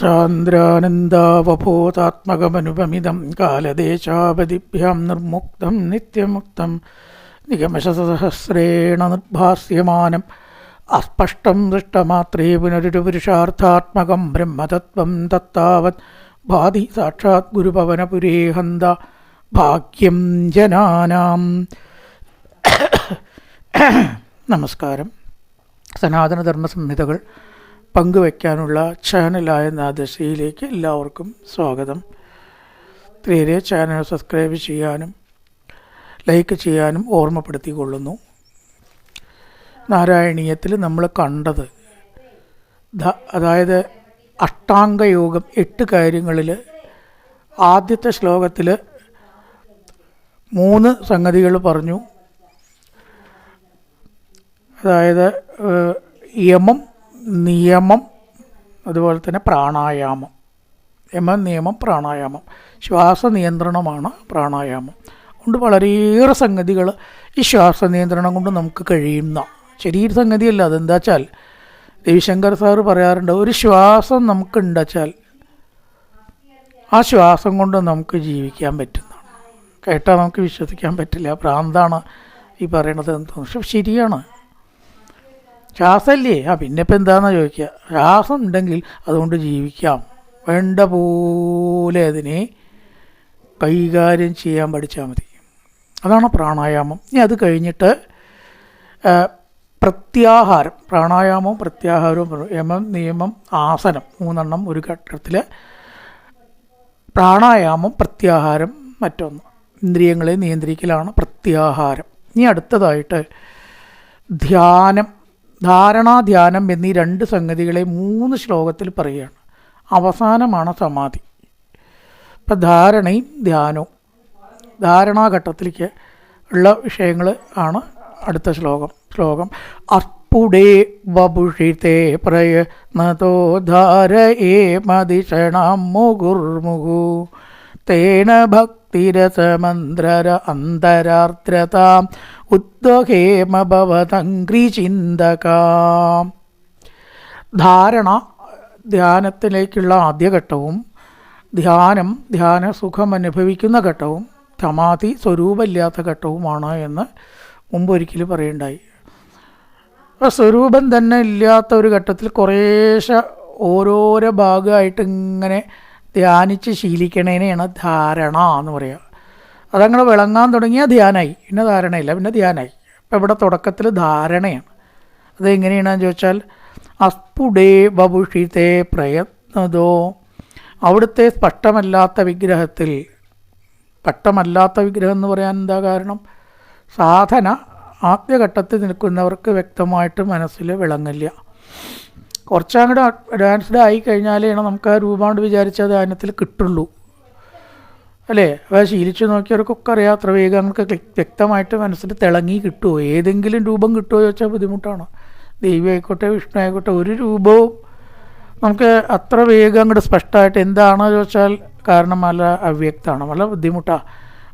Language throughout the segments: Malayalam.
സാന്ദ്രാനന്ദാവബോധാത്മകമനുപമിതം കാലദേശാപതിഭ്യാം നിർമുക്തം നിത്യമുക്തം നിഗമശസഹസ്രേണ നിർഭാസ്യമാനം അസ്പഷ്ടം ദൃഷ്ടമാത്രേ പുനരൊരു പുരുഷാർത്ഥാത്മകം ബ്രഹ്മതത്വം തത്താവത് ഭാതി സാക്ഷാത് ഗുരുപവനപുരേ ഹന്ത ഭാഗ്യം ജനാനാം. നമസ്കാരം. സനാതനധർമ്മ സംഹിതകൾ പങ്കുവയ്ക്കാനുള്ള ചാനലായ നാദശയിലേക്ക് എല്ലാവർക്കും സ്വാഗതം. തീരെ ചാനൽ സബ്സ്ക്രൈബ് ചെയ്യാനും ലൈക്ക് ചെയ്യാനും ഓർമ്മപ്പെടുത്തിക്കൊള്ളുന്നു. നാരായണീയത്തിൽ നമ്മൾ കണ്ടത് അതായത് അഷ്ടാംഗയോഗം എട്ട് കാര്യങ്ങളിൽ ആദ്യത്തെ ശ്ലോകത്തിൽ മൂന്ന് സംഗതികൾ പറഞ്ഞു. അതായത് യമം നിയമം അതുപോലെ തന്നെ പ്രാണായാമം. യമം നിയമം പ്രാണായാമം. ശ്വാസ നിയന്ത്രണമാണ് പ്രാണായാമം. കൊണ്ട് വളരെയേറെ സംഗതികൾ ഈ ശ്വാസ നിയന്ത്രണം കൊണ്ട് നമുക്ക് കഴിയുന്ന ശരീര സംഗതിയല്ല. അതെന്താ വെച്ചാൽ രവിശങ്കർ സാറ് പറയാറുണ്ട് ഒരു ശ്വാസം നമുക്കുണ്ടാച്ചാൽ ആ ശ്വാസം കൊണ്ട് നമുക്ക് ജീവിക്കാൻ പറ്റുന്നതാണ്. കേട്ടാൽ നമുക്ക് വിശ്വസിക്കാൻ പറ്റില്ല. പ്രാന്താണ് ഈ പറയണത് എന്ന് തോന്നുന്നു. പക്ഷെ ശരിയാണ്. ശ്വാസമല്ലേ ആ പിന്നെ ഇപ്പം എന്താണെന്ന് ചോദിക്കുക രാസം ഉണ്ടെങ്കിൽ അതുകൊണ്ട് ജീവിക്കാം. വേണ്ട പോലെ അതിനെ കൈകാര്യം ചെയ്യാൻ പഠിച്ചാൽ മതി. അതാണ് പ്രാണായാമം. ഇനി അത് കഴിഞ്ഞിട്ട് പ്രത്യാഹാരം. പ്രാണായാമവും പ്രത്യാഹാരവും യമം നിയമം ആസനം മൂന്നെണ്ണം ഒരു ഘട്ടത്തിൽ പ്രാണായാമം പ്രത്യാഹാരം മറ്റൊന്ന്. ഇന്ദ്രിയങ്ങളെ നിയന്ത്രിക്കലാണ് പ്രത്യാഹാരം. ഇനി അടുത്തതായിട്ട് ധ്യാനം. ധാരണാധ്യാനം എന്നീ രണ്ട് സംഗതികളെ മൂന്ന് ശ്ലോകത്തിൽ പറയുകയാണ്. അവസാനമാണ് സമാധി. ഇപ്പം ധാരണയും ധ്യാനവും. ധാരണാഘട്ടത്തിലേക്ക് ഉള്ള വിഷയങ്ങൾ ആണ് അടുത്ത ശ്ലോകം. ശ്ലോകം അർപ്പുടേ വപുഷിതേ പ്രയത്നതോ ധാരയേ മതിഷണം മുകുർമുഹു. തേന ഭക്തിരസമന്ത്രര അന്തരാർദ്രതാം ഉദ്വഹേമഭവതങ്ക്രിചിന്തകാം ഭവതങ്ക്രി ചിന്തകാം ധാരണ ധ്യാനത്തിലേക്കുള്ള ആദ്യഘട്ടവും ധ്യാനം ധ്യാന സുഖം അനുഭവിക്കുന്ന ഘട്ടവും സമാധി സ്വരൂപമില്ലാത്ത ഘട്ടവുമാണ് എന്ന് മുമ്പൊരിക്കൽ പറയുണ്ടായി. അപ്പോൾ സ്വരൂപം തന്നെ ഇല്ലാത്ത ഒരു ഘട്ടത്തിൽ കുറേശ്ശെ ഓരോരോ ഭാഗമായിട്ട് ഇങ്ങനെ ധ്യാനിച്ച് ശീലിക്കണേനെയാണ് ധാരണ എന്ന് പറയുക അതങ്ങനെ വിളങ്ങാൻ തുടങ്ങിയാൽ ധ്യാനമായി പിന്നെ ധാരണയില്ല പിന്നെ ധ്യാനമായി അപ്പം ഇവിടെ തുടക്കത്തിൽ ധാരണയാണ്. അതെങ്ങനെയാണെന്ന് ചോദിച്ചാൽ അസ്ഫുടേ ബബുഷിതേ പ്രയത്നതോ. അവിടുത്തെ സ്പഷ്ടമല്ലാത്ത വിഗ്രഹത്തിൽ സ്പഷ്ടമല്ലാത്ത വിഗ്രഹം എന്ന് പറയാൻ എന്താ കാരണം? സാധന ആദ്യഘട്ടത്തിൽ നിൽക്കുന്നവർക്ക് വ്യക്തമായിട്ട് മനസ്സിൽ വിളങ്ങില്ല. കുറച്ചങ്ങോട്ട് അഡ്വാൻസ്ഡ് ആയി കഴിഞ്ഞാലേ നമുക്ക് ആ രൂപം കൊണ്ട് വിചാരിച്ച ധ്യാനത്തിൽ കിട്ടുള്ളൂ. അല്ലേ? അപ്പോൾ ശീലിച്ച് നോക്കിയവർക്കൊക്കെ അറിയാം അത്ര വേഗം നമുക്ക് വ്യക്തമായിട്ട് മനസ്സിൽ തിളങ്ങി കിട്ടുമോ ഏതെങ്കിലും രൂപം കിട്ടുമോ ചോദിച്ചാൽ ബുദ്ധിമുട്ടാണ്. ദേവി ആയിക്കോട്ടെ വിഷ്ണു ആയിക്കോട്ടെ ഒരു രൂപവും നമുക്ക് അത്ര വേഗം അങ്ങോട്ട് സ്പഷ്ടമായിട്ട് എന്താണെന്ന് ചോദിച്ചാൽ കാരണം നല്ല അവ്യക്തമാണ് നല്ല ബുദ്ധിമുട്ടാണ്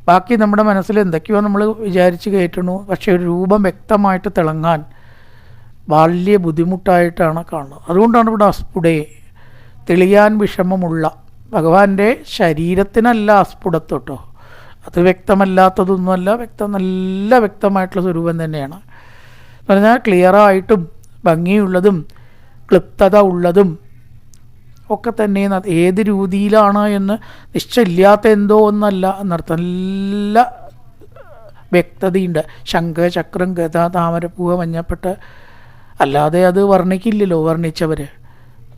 ബാക്കി നമ്മുടെ മനസ്സിൽ എന്തൊക്കെയോ നമ്മൾ വിചാരിച്ച് കയറ്റണു പക്ഷേ ഒരു രൂപം വ്യക്തമായിട്ട് തിളങ്ങാൻ വലിയ ബുദ്ധിമുട്ടായിട്ടാണ് കാണുന്നത്. അതുകൊണ്ടാണ് ഇവിടെ അസ്ഫുടേ തെളിയാൻ വിഷമമുള്ള ഭഗവാന്റെ ശരീരത്തിനല്ല അസ്ഫുടത്തോട്ടോ. അത് വ്യക്തമല്ലാത്തതൊന്നുമല്ല വ്യക്തം നല്ല വ്യക്തമായിട്ടുള്ള സ്വരൂപം തന്നെയാണ്. എന്ന് പറഞ്ഞാൽ ക്ലിയറായിട്ടും ഭംഗിയുള്ളതും ക്ലിപ്തത ഉള്ളതും ഒക്കെ തന്നെ ഏത് രീതിയിലാണ് എന്ന് നിശ്ചയില്ലാത്ത എന്തോ ഒന്നല്ല എന്നർത്ഥം. നല്ല വ്യക്തതയുണ്ട്. ശംഖ ചക്രം ഗത താമരപ്പൂവ മഞ്ഞപ്പെട്ട് അല്ലാതെ അത് വർണിക്കില്ലല്ലോ വർണിച്ചവർ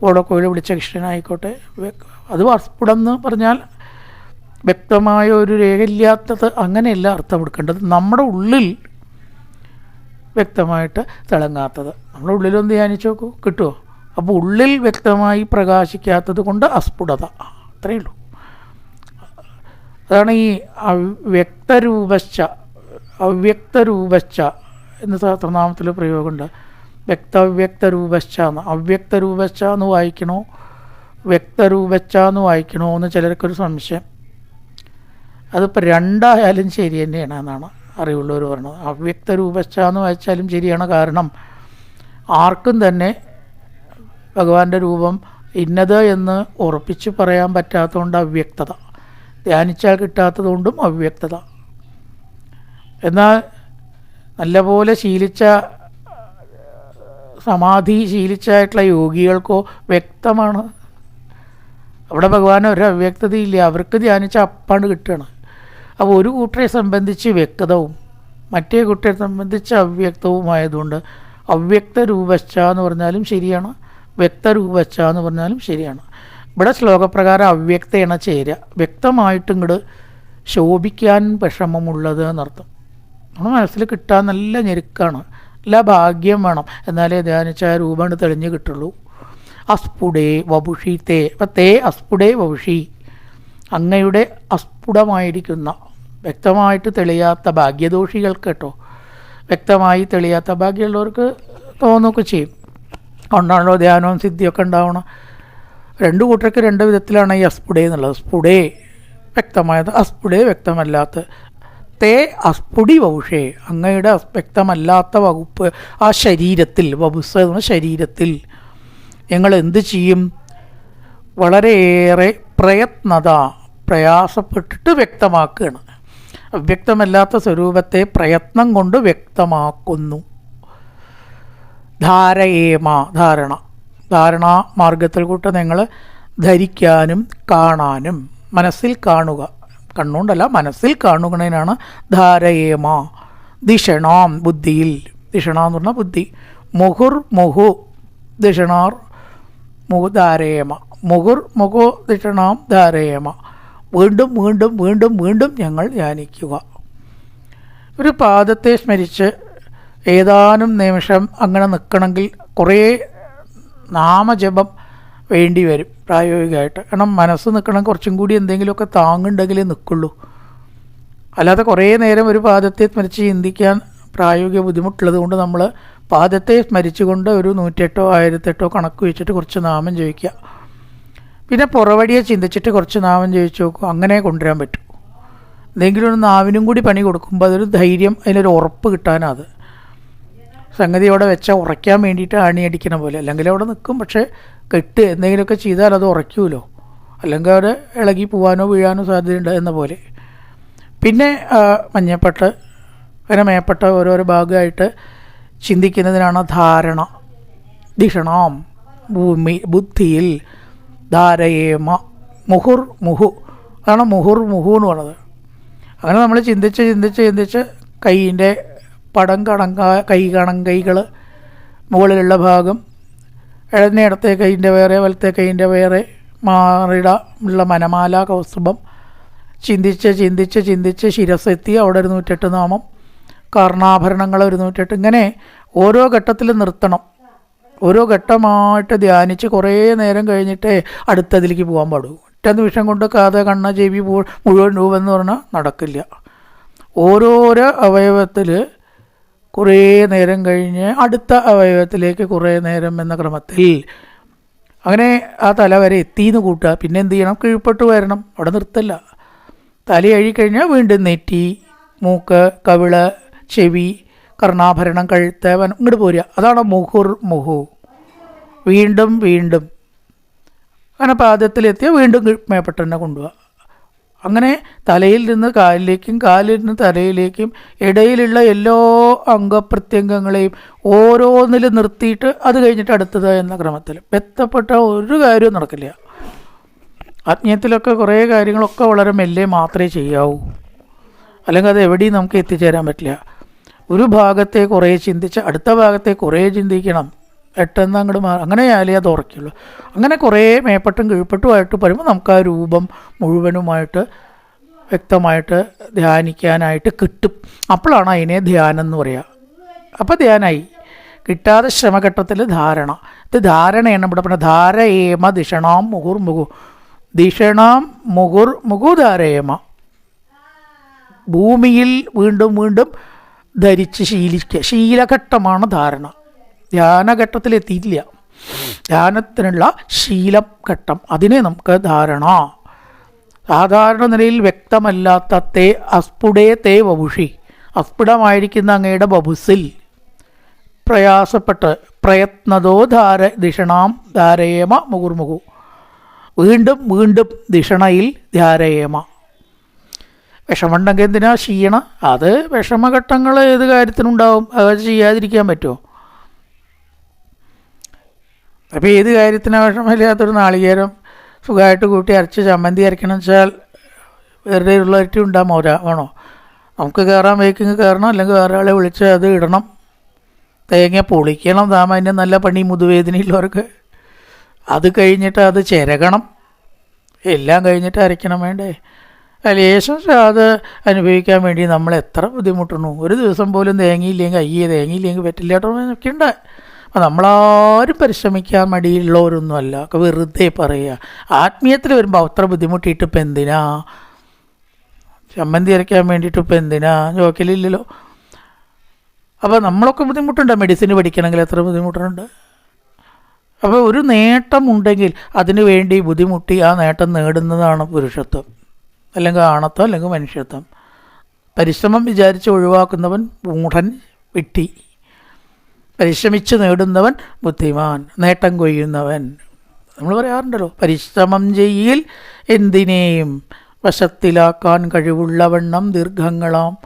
ഓടക്കോയിൽ വിളിച്ച കൃഷ്ണനായിക്കോട്ടെ അത് അസ്ഫുടം എന്ന് പറഞ്ഞാൽ വ്യക്തമായ ഒരു രേഖയില്ലാത്തത് അങ്ങനെയല്ല അർത്ഥം എടുക്കേണ്ടത് നമ്മുടെ ഉള്ളിൽ വ്യക്തമായിട്ട് തിളങ്ങാത്തത്. നമ്മുടെ ഉള്ളിലൊന്ന് ധ്യാനിച്ചു നോക്കൂ കിട്ടുമോ അപ്പോൾ ഉള്ളിൽ വ്യക്തമായി പ്രകാശിക്കാത്തത് കൊണ്ട് അസ്ഫുടത. അത്രയേ ഉള്ളൂ. അതാണ് ഈ അവ്യക്തരൂപശ്ച അവ്യക്തരൂപശ്ച എന്ന സഹസ്രനാമത്തിൽ പ്രയോഗമുണ്ട്. വ്യക്തവ്യക്തരൂപശ്ച എന്ന് അവ്യക്തരൂപശ്ച എന്ന് വായിക്കണോ? വ്യക്തരൂപശ്ച എന്ന് വായിക്കണോ എന്ന് ചിലർക്കൊരു സംശയം. അതിപ്പോൾ രണ്ടായാലും ശരി തന്നെയാണ് എന്നാണ് അറിവുള്ളവർ പറഞ്ഞത്. അവ്യക്ത രൂപശ്ച എന്ന് വായിച്ചാലും ശരിയാണ് കാരണം ആർക്കും തന്നെ ഭഗവാന്റെ രൂപം ഇന്നത് എന്ന് ഉറപ്പിച്ച് പറയാൻ പറ്റാത്തതുകൊണ്ട് അവ്യക്തത. ധ്യാനിച്ചാൽ കിട്ടാത്തതുകൊണ്ടും അവ്യക്തത. എന്നാൽ നല്ലപോലെ ശീലിച്ച സമാധി ശീലിച്ചായിട്ടുള്ള യോഗികൾക്കോ വ്യക്തമാണ്. അവിടെ ഭഗവാൻ ഒരു അവ്യക്തതയില്ല. അവർക്ക് ധ്യാനിച്ച അപ്പാണ് കിട്ടുകയാണ്. അപ്പോൾ ഒരു കൂട്ടരെ സംബന്ധിച്ച് വ്യക്തവും മറ്റേ കൂട്ടരെ സംബന്ധിച്ച് അവ്യക്തവുമായതുകൊണ്ട് അവ്യക്ത രൂപശ്ച എന്ന് പറഞ്ഞാലും ശരിയാണ് വ്യക്ത രൂപശ്ച എന്ന് പറഞ്ഞാലും ശരിയാണ്. ഇവിടെ ശ്ലോകപ്രകാരം അവ്യക്തയാണ് ചേരുക വ്യക്തമായിട്ടും ഇങ്ങോട്ട് ശോഭിക്കാൻ വിഷമമുള്ളത് എന്നർത്ഥം. നമ്മുടെ മനസ്സിൽ കിട്ടാൻ നല്ല ഞെരുക്കാണ്. നല്ല ഭാഗ്യം വേണം. എന്നാലേ ധ്യാനിച്ച ആ രൂപമാണ് തെളിഞ്ഞ് കിട്ടുള്ളൂ. അസ്ഫുടേ വപുഷി തേ. അപ്പം തേ അസ്ഫുടേ വപുഷി. അങ്ങയുടെ അസ്ഫുടമായിരിക്കുന്ന വ്യക്തമായിട്ട് തെളിയാത്ത ഭാഗ്യദോഷികൾക്ക് കേട്ടോ. വ്യക്തമായി തെളിയാത്ത ഭാഗ്യമുള്ളവർക്ക് തോന്നുകയൊക്കെ ചെയ്യും. അതുകൊണ്ടാണല്ലോ ധ്യാനവും സിദ്ധിയൊക്കെ ഉണ്ടാവണം? രണ്ട് കൂട്ടർക്ക് രണ്ട് വിധത്തിലാണ് ഈ അസ്ഫുടേ എന്നുള്ളത്. സ്ഫുടേ വ്യക്തമായത്. അസ്ഫുടേ വ്യക്തമല്ലാത്ത തേ അസ്ഫുടി വൗഷേ അങ്ങയുടെ അസ്പെക്തമല്ലാത്ത വകുപ്പ് ആ ശരീരത്തിൽ വപുസ് ശരീരത്തിൽ ഞങ്ങൾ എന്ത് ചെയ്യും? വളരെയേറെ പ്രയത്നത പ്രയാസപ്പെട്ടിട്ട് വ്യക്തമാക്കുകയാണ്. അവ്യക്തമല്ലാത്ത സ്വരൂപത്തെ പ്രയത്നം കൊണ്ട് വ്യക്തമാക്കുന്നു. ധാരയേമ ധാരണ. ധാരണാ മാർഗത്തിൽ കൂട്ട് നിങ്ങൾ ധരിക്കാനും കാണാനും മനസ്സിൽ കാണുക. കണ്ണുകൊണ്ടല്ല മനസ്സിൽ കാണുകണേനാണ് ധാരയേമ. ദിഷണാം ബുദ്ധിയിൽ. ദിഷണ എന്ന് പറഞ്ഞാൽ ബുദ്ധി. മുഹുർ മുഹു ദിഷണാർ മുഹു ധാരയേമ. മുഹുർ മുഹു ദിഷണാം ധാരയേമ. വീണ്ടും വീണ്ടും വീണ്ടും വീണ്ടും ഞങ്ങൾ ധ്യാനിക്കുക. ഒരു പാദത്തെ സ്മരിച്ച് ഏതാനും നിമിഷം അങ്ങനെ നിൽക്കണമെങ്കിൽ കുറേ നാമജപം വേണ്ടി വരും പ്രായോഗികമായിട്ട്. കാരണം മനസ്സ് നിൽക്കണം കുറച്ചും കൂടി എന്തെങ്കിലുമൊക്കെ താങ്ങുണ്ടെങ്കിലേ നിൽക്കുള്ളൂ. അല്ലാതെ കുറേ നേരം ഒരു പാദത്തെ സ്മരിച്ച് ചിന്തിക്കാൻ പ്രായോഗിക ബുദ്ധിമുട്ടുള്ളത് കൊണ്ട് നമ്മൾ പാദത്തെ സ്മരിച്ചുകൊണ്ട് ഒരു നൂറ്റെട്ടോ ആയിരത്തെട്ടോ കണക്ക് വെച്ചിട്ട് കുറച്ച് നാമം ചോദിക്കുക പിന്നെ പുറവടിയെ ചിന്തിച്ചിട്ട് കുറച്ച് നാമം ചോദിച്ചു നോക്കും അങ്ങനെ കൊണ്ടുവരാൻ പറ്റും. എന്തെങ്കിലും ഒരു നാവിനും കൂടി പണി കൊടുക്കുമ്പോൾ അതൊരു ധൈര്യം അതിനൊരു ഉറപ്പ് കിട്ടാനത് സംഗതി അവിടെ വെച്ചാൽ ഉറയ്ക്കാൻ വേണ്ടിയിട്ട് അണിയടിക്കണ പോലെ. അല്ലെങ്കിൽ അവിടെ നിൽക്കും പക്ഷേ കെട്ട് എന്തെങ്കിലുമൊക്കെ ചെയ്താൽ അത് ഉറയ്ക്കുമല്ലോ അല്ലെങ്കിൽ അവിടെ ഇളകി പോവാനോ വീഴാനോ സാധ്യതയുണ്ട് എന്ന പോലെ. പിന്നെ മഞ്ഞപ്പെട്ട് അങ്ങനെ മേപ്പെട്ട ഓരോരോ ഭാഗമായിട്ട് ചിന്തിക്കുന്നതിനാണ് ധാരണ. ധിഷണാം ഭൂമി ബുദ്ധിയിൽ ധാരയേമ മുഹുർ മുഹു. അതാണ് മുഹുർ മുഹു എന്ന് പറയുന്നത് അങ്ങനെ നമ്മൾ ചിന്തിച്ച് ചിന്തിച്ച് ചിന്തിച്ച് കൈയിന്റെ പടം കണങ്ക കൈ കണങ്കൈകൾ മുകളിലുള്ള ഭാഗം ഇടത്തെ കൈയിന്റെ വേറെ വലത്തെ കൈയിന്റെ വേറെ മാറിട ഉള്ള മനമാല കൗസ്തുഭം. ചിന്തിച്ച് ചിന്തിച്ച് ചിന്തിച്ച് ശിരസെത്തി അവിടെ ഒരു നൂറ്റെട്ട് നാമം. കർണാഭരണങ്ങൾ ഒരു നൂറ്റെട്ട്. ഇങ്ങനെ ഓരോ ഘട്ടത്തിൽ നിർത്തണം. ഓരോ ഘട്ടമായിട്ട് ധ്യാനിച്ച് കുറേ നേരം കഴിഞ്ഞിട്ടേ അടുത്തതിലേക്ക് പോകാൻ പാടുള്ളൂ ഒറ്റ നിമിഷം കൊണ്ട് കാത കണ്ണ ചെവി മുഴുവൻ രൂപം എന്ന് പറഞ്ഞാൽ നടക്കില്ല. ഓരോരോ അവയവത്തിൽ കുറേ നേരം കഴിഞ്ഞ് അടുത്ത അവയവത്തിലേക്ക് കുറേ നേരം എന്ന ക്രമത്തിൽ അങ്ങനെ ആ തല വരെ എത്തിയെന്ന് കൂട്ടുക. പിന്നെ എന്ത് ചെയ്യണം? കീഴ്പ്പെട്ട് വരണം. അവിടെ നിർത്തല്ല. തല കഴിഞ്ഞാൽ വീണ്ടും നെറ്റി മൂക്ക് കവിൾ ചെവി കർണാഭരണം കഴുത്ത് ഇങ്ങോട്ട് പോരുക. അതാണ് മുഹുർ മുഹു. വീണ്ടും വീണ്ടും. അങ്ങനെ പാദത്തിലെത്തിയ വീണ്ടും മേപ്പെട്ടെന്നെ കൊണ്ടുപോവുക അങ്ങനെ തലയിൽ നിന്ന് കാലിലേക്കും കാലിൽ നിന്ന് തലയിലേക്കും ഇടയിലുള്ള എല്ലാ അംഗപ്രത്യംഗങ്ങളെയും ഓരോന്നിൽ നിർത്തിയിട്ട് അത് കഴിഞ്ഞിട്ട് അടുത്തത് എന്ന ക്രമത്തിൽ. ബന്ധപ്പെട്ട ഒരു കാര്യവും നടക്കില്ല. ആത്മീയത്തിലൊക്കെ കുറേ കാര്യങ്ങളൊക്കെ വളരെ മെല്ലെ മാത്രമേ ചെയ്യാവൂ. അല്ലെങ്കിൽ അത് എവിടെയും നമുക്ക് എത്തിച്ചേരാൻ പറ്റില്ല. ഒരു ഭാഗത്തെ കുറേ ചിന്തിച്ച് അടുത്ത ഭാഗത്തെ കുറേ ചിന്തിക്കണം. എട്ടെന്ന് അങ്ങോട്ട് മാറി അങ്ങനെ അത് ഉറക്കുള്ളൂ അങ്ങനെ കുറേ മേപ്പെട്ടും കീഴ്പ്പെട്ടുമായിട്ട് വരുമ്പോൾ നമുക്ക് ആ രൂപം മുഴുവനുമായിട്ട് വ്യക്തമായിട്ട് ധ്യാനിക്കാനായിട്ട് കിട്ടും. അപ്പോഴാണ് അതിനെ ധ്യാനം എന്ന് പറയുക അപ്പോൾ ധ്യാനമായി കിട്ടാതെ ശ്രമഘട്ടത്തിൽ ധാരണ. ഇത് ധാരണയാണ് ഇവിടെ പറഞ്ഞത് ധാരയേമ ദിഷണാം മുകുർ മുകു. ദിഷണാം മുകുർ മുകുധാരയേമ ഭൂമിയിൽ വീണ്ടും വീണ്ടും ധരിച്ച് ശീലിക്കുക ശീലഘട്ടമാണ് ധാരണ. ധ്യാനഘട്ടത്തിലെത്തിയിട്ടില്ല. ധ്യാനത്തിനുള്ള ശീലം ഘട്ടം അതിനെ നമുക്ക് ധാരണ. സാധാരണ നിലയിൽ വ്യക്തമല്ലാത്ത തേ അസ്ഫുടേ തേ വവുഷി. അസ്ഫുടമായിരിക്കുന്ന അങ്ങയുടെ ബബുസിൽ പ്രയാസപ്പെട്ട് പ്രയത്നതോ ധാര ദിഷണാം ധാരയേമ മുകുർമുകു വീണ്ടും വീണ്ടും ദിഷണയിൽ ധാരയേമ. വിഷമുണ്ടെങ്കിൽ എന്തിനാ ക്ഷീണ? അത് വിഷമഘട്ടങ്ങൾ ഏത് കാര്യത്തിനുണ്ടാവും? അത് ചെയ്യാതിരിക്കാൻ പറ്റുമോ? അപ്പോൾ ഏത് കാര്യത്തിന് വിഷമമില്ലാത്തൊരു നാളികേരം സുഖമായിട്ട് കൂട്ടി അരച്ച് ചമ്മന്തി അരക്കണം വെച്ചാൽ വെറുതെ ഉള്ളവരിറ്റി ഉണ്ടാകും മോരാ വേണോ നമുക്ക് കയറാൻ വേക്കിങ് കയറണം അല്ലെങ്കിൽ വേറെ ആളെ വിളിച്ച് അത് ഇടണം. തേങ്ങ പൊളിക്കണം സാമാന്യം നല്ല പണി മുതുവേദനയുള്ളവർക്ക്. അത് കഴിഞ്ഞിട്ട് അത് ചിരകണം. എല്ലാം കഴിഞ്ഞിട്ട് അരയ്ക്കണം വേണ്ടേ? ലേശം അത് അനുഭവിക്കാൻ വേണ്ടി നമ്മൾ എത്ര ബുദ്ധിമുട്ടണു ഒരു ദിവസം പോലും തേങ്ങയില്ലെങ്കിൽ അയ്യേ തേങ്ങയില്ലെങ്കിൽ പറ്റില്ല കേട്ടോ എന്നൊക്കെ ഉണ്ട്. അപ്പം നമ്മളാരും പരിശ്രമിക്കാൻ മടിയുള്ളവരൊന്നുമല്ല ഒക്കെ വെറുതെ പറയുക. ആത്മീയത്തിൽ വരുമ്പോൾ അത്ര ബുദ്ധിമുട്ടിയിട്ട് ഇപ്പം എന്തിനാ? ചമ്മന്തി അരയ്ക്കാൻ വേണ്ടിയിട്ട് ഇപ്പം എന്തിനാ? ജോക്കലില്ലല്ലോ. അപ്പോൾ നമ്മളൊക്കെ ബുദ്ധിമുട്ടുണ്ട്. മെഡിസിൻ പഠിക്കണമെങ്കിൽ എത്ര ബുദ്ധിമുട്ടുണ്ട്? അപ്പോൾ ഒരു നേട്ടമുണ്ടെങ്കിൽ അതിനു വേണ്ടി ബുദ്ധിമുട്ടി ആ നേട്ടം നേടുന്നതാണ് പുരുഷത്വം. അല്ലെങ്കിൽ ആണത്വം അല്ലെങ്കിൽ മനുഷ്യത്വം. പരിശ്രമം വിചാരിച്ച് ഒഴിവാക്കുന്നവൻ മൂഢൻ വിട്ടി. പരിശ്രമിച്ച് നേടുന്നവൻ ബുദ്ധിമാൻ നേട്ടം കൊയ്യുന്നവൻ. നമ്മൾ പറയാറുണ്ടല്ലോ പരിശ്രമം ചെയ്യിൽ എന്തിനേയും വശത്തിലാക്കാൻ കഴിവുള്ളവണ്ണം ദീർഘങ്ങളാം.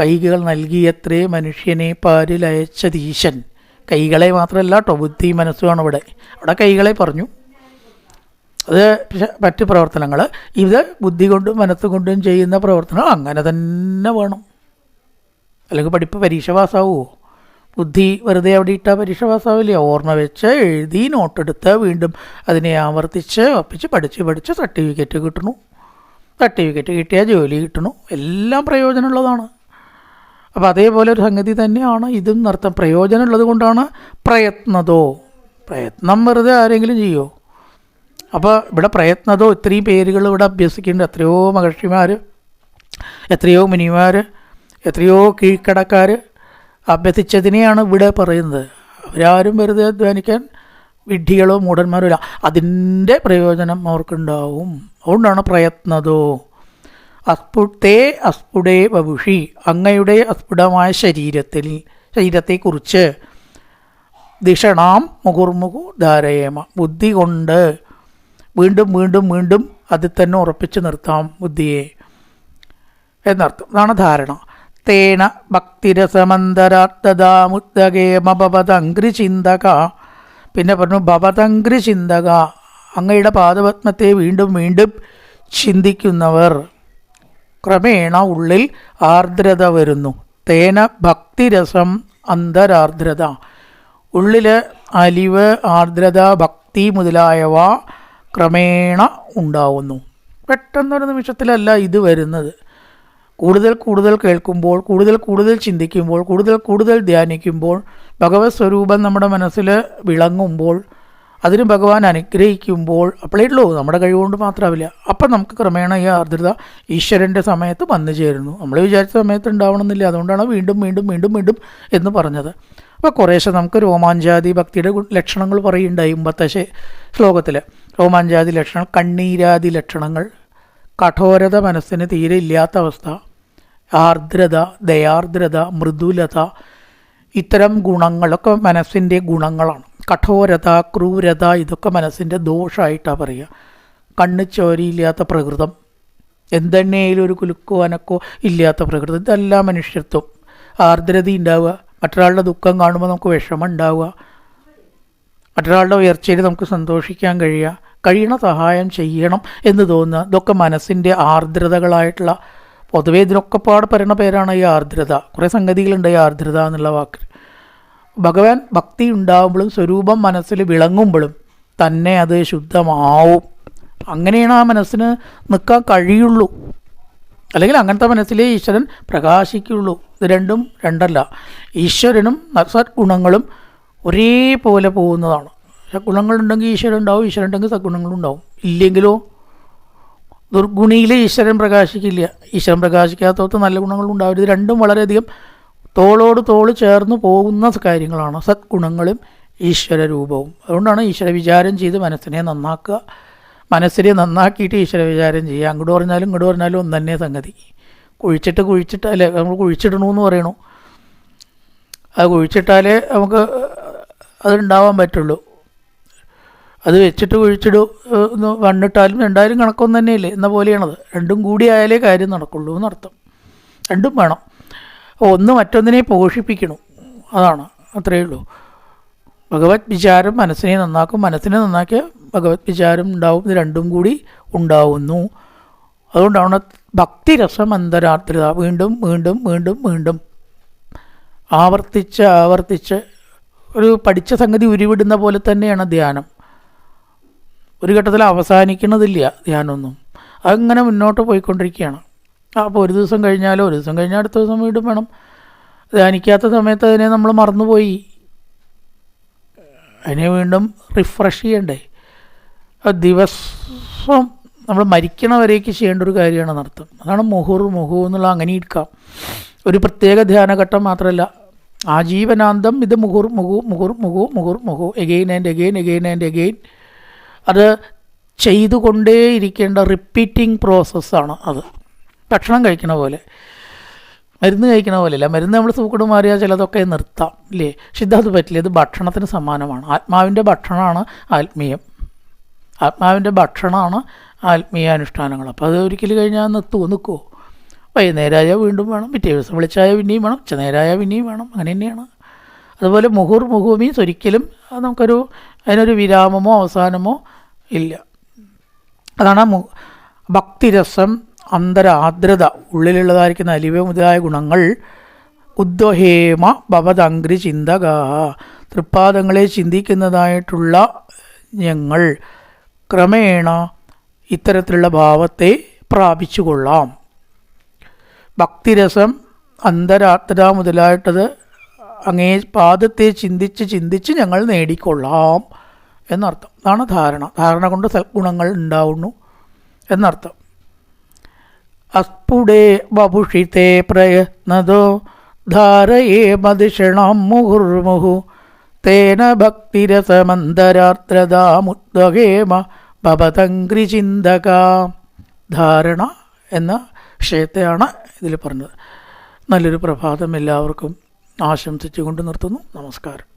കൈകൾ നൽകിയത്രേ മനുഷ്യനെ പാരിലയച്ചതീശൻ കൈകളെ മാത്രമല്ല കേട്ടോ ബുദ്ധി മനസ്സുമാണ് ഇവിടെ അവിടെ കൈകളെ പറഞ്ഞു. അത് മറ്റ് പ്രവർത്തനങ്ങൾ ഇത് ബുദ്ധി കൊണ്ടും മനസ്സുകൊണ്ടും ചെയ്യുന്ന പ്രവർത്തനം അങ്ങനെ തന്നെ വേണം. അല്ലെങ്കിൽ പഠിപ്പ് പരീക്ഷ പാസ്സാവുമോ ബുദ്ധി വെറുതെ അവിടെ ഇട്ടാൽ പരീക്ഷ പാസ്സാവില്ല ഓർമ്മ വെച്ച് എഴുതി നോട്ടെടുത്ത് വീണ്ടും അതിനെ ആവർത്തിച്ച് ഒപ്പിച്ച് പഠിച്ച് പഠിച്ച് സർട്ടിഫിക്കറ്റ് കിട്ടണു. സർട്ടിഫിക്കറ്റ് കിട്ടിയാൽ ജോലി കിട്ടണു. എല്ലാം പ്രയോജനമുള്ളതാണ്. അപ്പോൾ അതേപോലെ ഒരു സംഗതി തന്നെയാണ്. ഇതും നൃത്തം. പ്രയോജനമുള്ളത് കൊണ്ടാണ് പ്രയത്നതോ. പ്രയത്നം വെറുതെ ആരെങ്കിലും ചെയ്യുമോ അപ്പോൾ ഇവിടെ പ്രയത്നതോ ഇത്രയും പേരുകൾ ഇവിടെ അഭ്യസിക്കുന്നുണ്ട്. എത്രയോ മഹർഷിമാർ എത്രയോ മുനിമാർ എത്രയോ കീഴ്ക്കടക്കാർ അഭ്യസിച്ചതിനെയാണ് ഇവിടെ പറയുന്നത്. അവരാരും വെറുതെ അധ്വാനിക്കാൻ വിഡ്ഢികളോ മൂഢന്മാരോ ഇല്ല. അതിന്റെ പ്രയോജനം അവർക്കുണ്ടാവും. അതുകൊണ്ടാണ് പ്രയത്നതോ. അസ്ഫുട്ടേ അസ്ഫുടേ വവുഷി അങ്ങയുടെ അസ്ഫുടമായ ശരീരത്തിൽ ശരീരത്തെക്കുറിച്ച് ദിഷണാം മുകുർമുകു ധാരയേമ. ബുദ്ധി കൊണ്ട് വീണ്ടും വീണ്ടും വീണ്ടും അതിൽ തന്നെ ഉറപ്പിച്ച് നിർത്താം ബുദ്ധിയെ. എന്നർത്ഥം. അതാണ് ധാരണ. തേന ഭക്തിരസമന്തരാർത്ഥതാമുദ്ഗേമഭവതങ്കൃ ചിന്തക പിന്നെ പറഞ്ഞു ഭവതങ്കൃ ചിന്തക അങ്ങയുടെ പാദപത്മത്തെ വീണ്ടും വീണ്ടും ചിന്തിക്കുന്നവർ. ക്രമേണ ഉള്ളിൽ ആർദ്രത വരുന്നു. തേന ഭക്തിരസം അന്തരാർദ്രത. ഉള്ളിൽ അലിവ് ആർദ്രത ഭക്തി മുതലായവ ക്രമേണ ഉണ്ടാവുന്നു. പെട്ടെന്നൊരു നിമിഷത്തിലല്ല ഇത് വരുന്നത്. കൂടുതൽ കൂടുതൽ കേൾക്കുമ്പോൾ കൂടുതൽ കൂടുതൽ ചിന്തിക്കുമ്പോൾ കൂടുതൽ കൂടുതൽ ധ്യാനിക്കുമ്പോൾ ഭഗവത് സ്വരൂപം നമ്മുടെ മനസ്സിൽ വിളങ്ങുമ്പോൾ അതിന് ഭഗവാൻ അനുഗ്രഹിക്കുമ്പോൾ ഉള്ളൂ. നമ്മുടെ കഴിവുകൊണ്ട് മാത്രമാവില്ല അപ്പം നമുക്ക് ക്രമേണ ഈ ആർദ്രത ഈശ്വരന്റെ സമയത്ത് വന്നു ചേരുന്നു. നമ്മൾ വിചാരിച്ച സമയത്ത് ഉണ്ടാവണമെന്നില്ല. അതുകൊണ്ടാണ് വീണ്ടും വീണ്ടും വീണ്ടും വീണ്ടും എന്ന് പറഞ്ഞത്. അപ്പോൾ കുറേശ്ശെ നമുക്ക് രോമാഞ്ചാതി ഭക്തിയുടെ ലക്ഷണങ്ങൾ പറയുണ്ടായി മുമ്പത്തെ ശ്ലോകത്തിൽ രോമാഞ്ചാതി ലക്ഷണം കണ്ണീരാതി ലക്ഷണങ്ങൾ. കഠോരത മനസ്സിന് തീരെ ഇല്ലാത്ത അവസ്ഥ. ആർദ്രത ദയാർദ്രത മൃദുലത ഇത്തരം ഗുണങ്ങളൊക്കെ മനസ്സിന്റെ ഗുണങ്ങളാണ്. കഠോരത ക്രൂരത ഇതൊക്കെ മനസ്സിന്റെ ദോഷമായിട്ടാണ് പറയുക. കണ്ണ് ചോരിയില്ലാത്ത പ്രകൃതം എന്തെണ്ണയിലും ഒരു കുലുക്കോ അനക്കോ ഇല്ലാത്ത പ്രകൃതം ഇതെല്ലാം മനുഷ്യത്വം. ആർദ്രത ഉണ്ടാവുക മറ്റൊരാളുടെ ദുഃഖം കാണുമ്പോൾ നമുക്ക് വിഷമം ഉണ്ടാവുക മറ്റൊരാളുടെ ഉയർച്ചയിൽ നമുക്ക് സന്തോഷിക്കാൻ കഴിയുക. കഴിയണ സഹായം ചെയ്യണം എന്ന് തോന്നുക. ഇതൊക്കെ മനസ്സിന്റെ ആർദ്രതകളായിട്ടുള്ള പൊതുവേ ഇതിനൊക്കെ പാട് പറയുന്ന പേരാണ് ഈ ആർദ്രത. കുറേ സംഗതികളുണ്ട് ഈ ആർദ്രത എന്നുള്ള വാക്ക്. ഭഗവാൻ ഭക്തി ഉണ്ടാകുമ്പോഴും സ്വരൂപം മനസ്സിൽ വിളങ്ങുമ്പോഴും തന്നെ അത് ശുദ്ധമാവും. അങ്ങനെയാണ് ആ മനസ്സിന് നിൽക്കാൻ കഴിയുള്ളൂ. അല്ലെങ്കിൽ അങ്ങനത്തെ മനസ്സിലേ ഈശ്വരൻ പ്രകാശിക്കുള്ളൂ. ഇത് രണ്ടും രണ്ടല്ല. ഈശ്വരനും സദ്ഗുണങ്ങളും ഒരേപോലെ പോകുന്നതാണ്. സദ്ഗുണങ്ങളുണ്ടെങ്കിൽ ഈശ്വരൻ ഉണ്ടാവും ഈശ്വരൻ ഉണ്ടെങ്കിൽ സദ്ഗുണങ്ങളുണ്ടാവും ഇല്ലെങ്കിലോ ദുർഗുണിയിലെ ഈശ്വരൻ പ്രകാശിക്കില്ല. ഈശ്വരൻ പ്രകാശിക്കാത്തവർക്ക് നല്ല ഗുണങ്ങളും ഉണ്ടാവരുത് രണ്ടും വളരെയധികം തോളോട് തോൾ ചേർന്ന് പോകുന്ന കാര്യങ്ങളാണ്. സദ്ഗുണങ്ങളും ഈശ്വര രൂപവും അതുകൊണ്ടാണ് ഈശ്വര വിചാരം ചെയ്ത് മനസ്സിനെ നന്നാക്കുക. മനസ്സിനെ നന്നാക്കിയിട്ട് ഈശ്വര വിചാരം ചെയ്യുക. അങ്ങോട്ട് പറഞ്ഞാലും ഇങ്ങോട്ട് പറഞ്ഞാലും ഒന്ന് തന്നെ സംഗതി. കുഴിച്ചിട്ട് കുഴിച്ചിട്ട് അല്ലെ നമ്മൾ കുഴിച്ചിടണമെന്ന് പറയണു. അത് കുഴിച്ചിട്ടാലേ നമുക്ക് അതുണ്ടാവാൻ പറ്റുള്ളൂ. അത് വെച്ചിട്ട് കുഴിച്ചിടും വണ്ണിട്ടാലും രണ്ടായാലും കണക്കൊന്നും തന്നെയല്ലേ? എന്ന പോലെയാണത്. രണ്ടും കൂടി ആയാലേ കാര്യം നടക്കുള്ളൂ എന്നർത്ഥം. രണ്ടും വേണം. ഒന്ന് മറ്റൊന്നിനെ പോഷിപ്പിക്കണം. അതാണ്. അത്രയേ ഉള്ളൂ. ഭഗവത് വിചാരം മനസ്സിനെ നന്നാക്കും. മനസ്സിനെ നന്നാക്കിയ ഭഗവത് വിചാരം ഉണ്ടാവും. രണ്ടും കൂടി ഉണ്ടാവുന്നു. അതുകൊണ്ടാണ് ഭക്തിരസം അന്തരാത്രിത വീണ്ടും വീണ്ടും വീണ്ടും വീണ്ടും ആവർത്തിച്ച് ആവർത്തിച്ച് ഒരു പഠിച്ച സംഗതി ഉരുവിടുന്ന പോലെ തന്നെയാണ് ധ്യാനം. ഒരു ഘട്ടത്തിൽ അവസാനിക്കുന്നതില്ല ധ്യാനമൊന്നും. അങ്ങനെ മുന്നോട്ട് പോയിക്കൊണ്ടിരിക്കുകയാണ്. അപ്പോൾ ഒരു ദിവസം കഴിഞ്ഞാലോ ഒരു ദിവസം കഴിഞ്ഞാൽ അടുത്ത ദിവസം വീണ്ടും വേണം. ധ്യാനിക്കാത്ത സമയത്ത് അതിനെ നമ്മൾ മറന്നുപോയി. അതിനെ വീണ്ടും റിഫ്രഷ് ചെയ്യണ്ടേ. ദിവസം നമ്മൾ മരിക്കണവരേക്ക് ചെയ്യേണ്ട ഒരു കാര്യമാണ് നടത്തം അതാണ് മുഹുർ മുഹു എന്നുള്ള അങ്ങനെ ഇരിക്കാം. ഒരു പ്രത്യേക ധ്യാനഘട്ടം മാത്രമല്ല. ആജീവനാന്തം ഇത് മുഹുർ മുഹു മുഹുർ മുഹു മുഹുർ മുഹു. Again and again again and again അത് ചെയ്തുകൊണ്ടേയിരിക്കേണ്ട റിപ്പീറ്റിംഗ് പ്രോസസ്സാണ് അത്. ഭക്ഷണം കഴിക്കണ പോലെ. മരുന്ന് കഴിക്കണ പോലെയല്ല മരുന്ന് നമ്മൾ സൂക്കട് മാറിയാൽ ചിലതൊക്കെ നിർത്താം. ഇല്ലേ? പക്ഷെ ഇതത് പറ്റില്ല. ഇത് ഭക്ഷണത്തിന് സമാനമാണ്. ആത്മാവിന്റെ ഭക്ഷണമാണ് ആത്മീയം. ആത്മാവിന്റെ ഭക്ഷണമാണ് ആത്മീയ അനുഷ്ഠാനങ്ങൾ. അപ്പോൾ അത് ഒരിക്കൽ കഴിഞ്ഞാൽ നിർത്തുമോ നിൽക്കുമോ വൈകുന്നേരമായ വീണ്ടും വേണം. പിറ്റേ ദിവസം വിളിച്ചായ പിന്നെയും വേണം. ഉച്ചനേരമായ പിന്നെയും വേണം. അങ്ങനെ തന്നെയാണ്. അതുപോലെ മുഹൂർ മുഹു മീൻസ് ഒരിക്കലും നമുക്കൊരു അതിനൊരു വിരാമമോ അവസാനമോ ഇല്ല. അതാണ് ഭക്തിരസം അന്തരാദ്രത ഉള്ളിലുള്ളതായിരിക്കുന്ന അലിവ മുതലായ ഗുണങ്ങൾ. ഉദ്വഹേമ ഭവതങ്ക്രി ചിന്തക തൃപ്പാദങ്ങളെ ചിന്തിക്കുന്നതായിട്ടുള്ള ഞങ്ങൾ. ക്രമേണ ഇത്തരത്തിലുള്ള ഭാവത്തെ പ്രാപിച്ചുകൊള്ളാം. ഭക്തിരസം അന്തരാത്ര മുതലായിട്ടത് അങ്ങേ പാദത്തെ ചിന്തിച്ച് ചിന്തിച്ച് ഞങ്ങൾ നേടിക്കൊള്ളാം എന്നർത്ഥം. അതാണ് ധാരണ. ധാരണ കൊണ്ട് സദ്ഗുണങ്ങൾ ഉണ്ടാവുന്നു എന്നർത്ഥം. അസ്ഫുടേ ബഭുഷിത്തെ പ്രയത്നതോ ധാരയേ മതിഷണം മുഹുർമുഹു തേന ഭക്തിരസമന്തരാർദ്രതാമുദ്വഹേമ ഭവതങ്ക്രിചിന്തക ധാരണ എന്ന വിഷയത്തെയാണ് ഇതിൽ പറഞ്ഞത്. നല്ലൊരു പ്രഭാതം എല്ലാവർക്കും. ആശംസിച്ചുകൊണ്ട് നിർത്തുന്നു. നമസ്കാരം.